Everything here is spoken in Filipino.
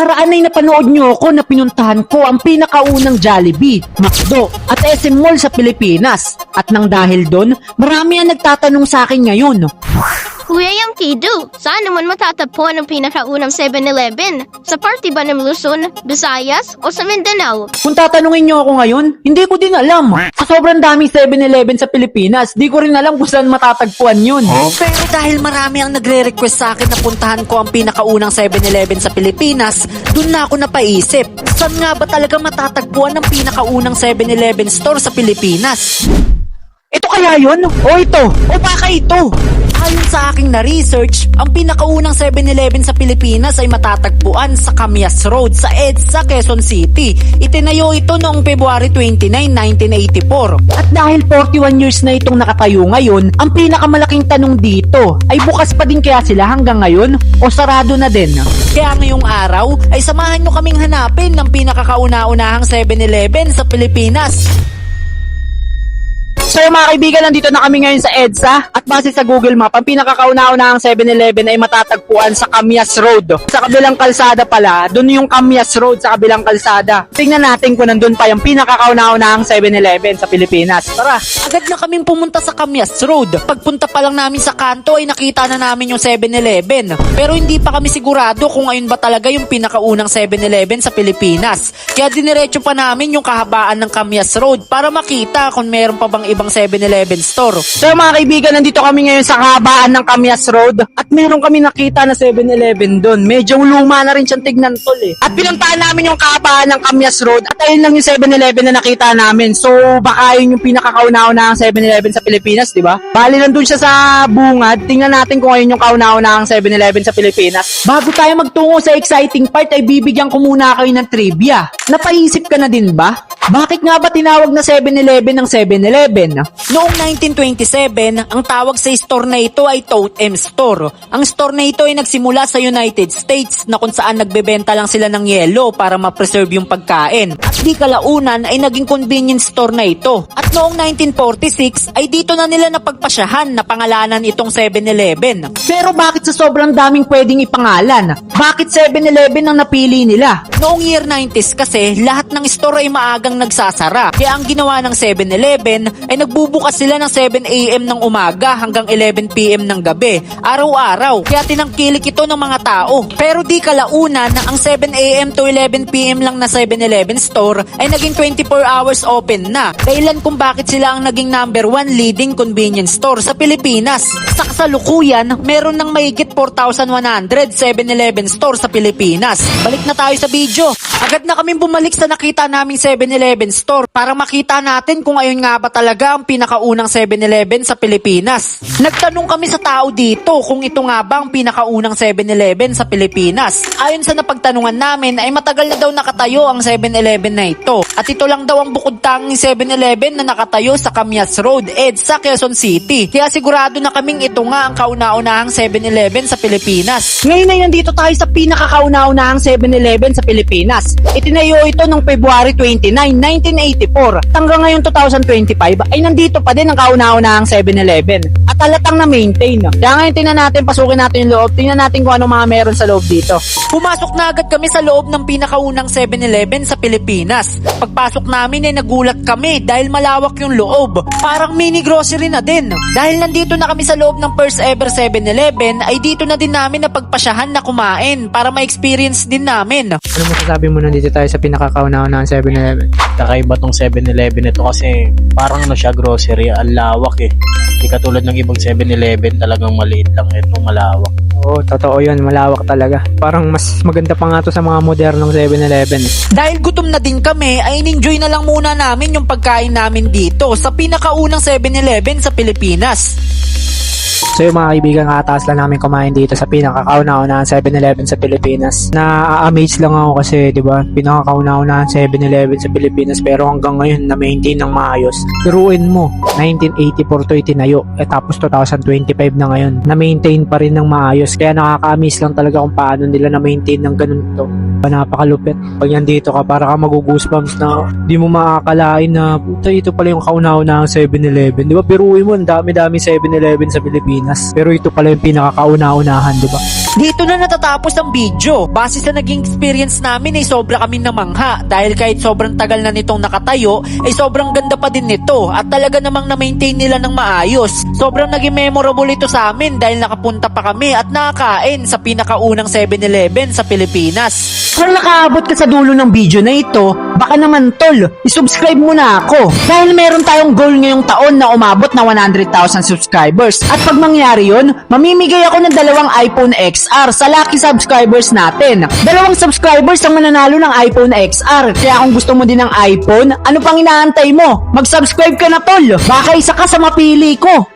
nakaraan ay napanood nyo ako na pinuntahan ko ang pinakaunang Jollibee, McDo at SM Mall sa Pilipinas. At nang dahil doon, marami ang nagtatanong sa akin ngayon. Kuya yung Kido, saan naman matatagpuan ang pinakaunang 7-Eleven? Sa party ba ng Luzon, Visayas, o sa Mindanao? Kung tatanungin nyo ako ngayon, hindi ko din alam. Sa sobrang daming 7-Eleven sa Pilipinas, di ko rin alam kung saan matatagpuan yun. Pero dahil marami ang nagre-request sa akin na puntahan ko ang pinakaunang 7-Eleven sa Pilipinas, dun na ako napaisip. Saan nga ba talaga matatagpuan ang pinakaunang 7-Eleven store sa Pilipinas? Ito kaya yun? O ito? O baka ito? Ayon sa aking na-research, ang pinakaunang 7-Eleven sa Pilipinas ay matatagpuan sa Camias Road sa EDSA, Quezon City. Itinayo ito noong February 29, 1984. At dahil 41 years na itong nakatayo ngayon, ang pinakamalaking tanong dito ay bukas pa din kaya sila hanggang ngayon o sarado na din? Kaya ngayong araw ay samahan nyo kaming hanapin ng pinakakauna-unahang 7-Eleven sa Pilipinas. So mga kaibigan, nandito na kami ngayon sa EDSA at base sa Google Map, ang pinakakauna-unahang 7-Eleven ay matatagpuan sa Camias Road. Sa kabilang kalsada pala, doon yung Camias Road sa kabilang kalsada. Tingnan natin kung nandun pa yung pinakakauna-unahang 7-Eleven sa Pilipinas. Tara! Agad na kaming pumunta sa Camias Road. Pagpunta pa lang namin sa kanto ay nakita na namin yung 7-Eleven. Pero hindi pa kami sigurado kung ayun ba talaga yung pinakaunang 7-Eleven sa Pilipinas. Kaya diniretso pa namin yung kahabaan ng Camias Road para makita kung meron pa bang ibang 7-Eleven store. So mga kaibigan, nandito kami ngayon sa kahabaan ng Camias Road at meron kami nakita na 7-Eleven doon. Medyo luma na rin siyang tignan tol eh. At pinuntahan namin yung kahabaan ng Camias Road at ayun lang yung 7-Eleven na nakita namin. So baka yun yung pinakakauna-una ng 7-Eleven sa Pilipinas, di ba? Bali nandun siya sa bungad. Tingnan natin kung ayun yung kauna-una ng 7-Eleven sa Pilipinas. Bago tayo magtungo sa exciting part ay bibigyan ko muna kayo ng trivia. Napaisip ka na din ba? Bakit nga ba tinawag na 7-Eleven ng 7-Eleven? Noong 1927, ang tawag sa store na ito ay Totem Store. Ang store na ito ay nagsimula sa United States na kung saan nagbebenta lang sila ng yelo para ma-preserve yung pagkain. At di kalaunan ay naging convenience store na ito. At noong 1946 ay dito na nila napagpasyahan na pangalanan itong 7-Eleven. Pero bakit sa sobrang daming pwedeng ipangalan? Bakit 7-Eleven ang napili nila? Noong year 90s kasi, lahat ng store ay maagang nagsasara. Kaya ang ginawa ng 7-Eleven ay nagbubukas sila ng 7 a.m. ng umaga hanggang 11 p.m. ng gabi. Araw-araw. Kaya tinangkilik ito ng mga tao. Pero di kalaunan na ang 7 a.m. to 11 p.m. lang na 7-Eleven store ay naging 24 hours open na. Dahilan kung bakit sila ang naging number 1 leading convenience store sa Pilipinas. Sa kasalukuyan, meron ng mahigit 4,100 7-Eleven store sa Pilipinas. Balik na tayo sa video. Agad na kaming bumalik sa nakita naming 7-Eleven store para makita natin kung ayun nga ba talaga ang pinakaunang 7-Eleven sa Pilipinas. Nagtanong kami sa tao dito kung ito nga ba ang pinakaunang 7-Eleven sa Pilipinas. Ayon sa napagtanungan namin ay matagal na daw nakatayo ang 7-Eleven na ito. At ito lang daw ang bukod tanging 7-Eleven na nakatayo sa Camias Road, EDSA, Quezon City. Kaya sigurado na kaming ito nga ang kauna-unahang 7-Eleven sa Pilipinas. Ngayon ay nandito tayo sa pinakakauna-unahang 7-Eleven sa Pilipinas. Itinayo ito noong February 29, 1984. Hanggang ngayon 2025 ay nandito pa din ang kauna-unahang 7-Eleven. At halatang na-maintain. Kaya ngayon tingnan natin, pasukin natin yung loob. Tingnan natin kung ano mga meron sa loob dito. Pumasok na agad kami sa loob ng pinakaunang 7-Eleven sa Pilipinas. Pagpasok namin ay nagulat kami dahil malawak yung loob. Parang mini grocery na din. Dahil nandito na kami sa loob ng first ever 7-Eleven ay dito na din namin napagpasyahan na kumain para ma-experience din namin. Ano masasabi mo nandito tayo sa pinakakauna-unahang 7-Eleven? kakaiba tong 7-Eleven ito kasi parang ano siya grocery, ang lawak eh. Hindi katulad ng ibang 7-Eleven talagang maliit lang ito, malawak. Oo, totoo yun. Malawak talaga. Parang mas maganda pa nga to sa mga modernong 7-Eleven. eh. Dahil gutom na din kami, ay in-enjoy na lang muna namin yung pagkain namin dito sa pinakaunang 7-Eleven sa Pilipinas. So yung mga kaibigan, kataas lang namin kumain dito sa pinakakauna-unahang 7-Eleven sa Pilipinas. Na-amaze lang ako kasi, di ba, pinakakauna-unahang 7-Eleven sa Pilipinas pero hanggang ngayon na-maintain ng maayos. Turuin mo, 1984 to itinayo, eh tapos 2025 na ngayon. Na-maintain pa rin ng maayos kaya nakaka-amaze lang talaga kung paano nila na-maintain ng ganun to. Napakalupit. Pag yan dito ka, para ka magugoosebumps na di mo makakalain na puta ito pala yung kauna-unahang 7-Eleven. Di ba, biruin mo, ang dami-dami 7-Eleven sa Pilipinas. Pero ito pala yung pinakakauna-unahan, di ba? Dito na natatapos ang video. Base sa naging experience namin ay sobra kami namangha dahil kahit sobrang tagal na nitong nakatayo ay sobrang ganda pa din nito at talaga namang na-maintain nila ng maayos. Sobrang naging memorable ito sa amin dahil nakapunta pa kami at nakakain sa pinakaunang 7-Eleven sa Pilipinas. Kung nakaabot ka sa dulo ng video na ito, baka naman tol, isubscribe mo na ako. Dahil meron tayong goal ngayong taon na umabot na 100,000 subscribers. At pag mangyari yun, mamimigay ako ng dalawang iPhone XR sa lucky subscribers natin. Dalawang subscribers ang mananalo ng iPhone XR. Kaya kung gusto mo din ng iPhone, ano pang inaantay mo? Mag-subscribe ka na tol. Baka isa ka sa mapili ko.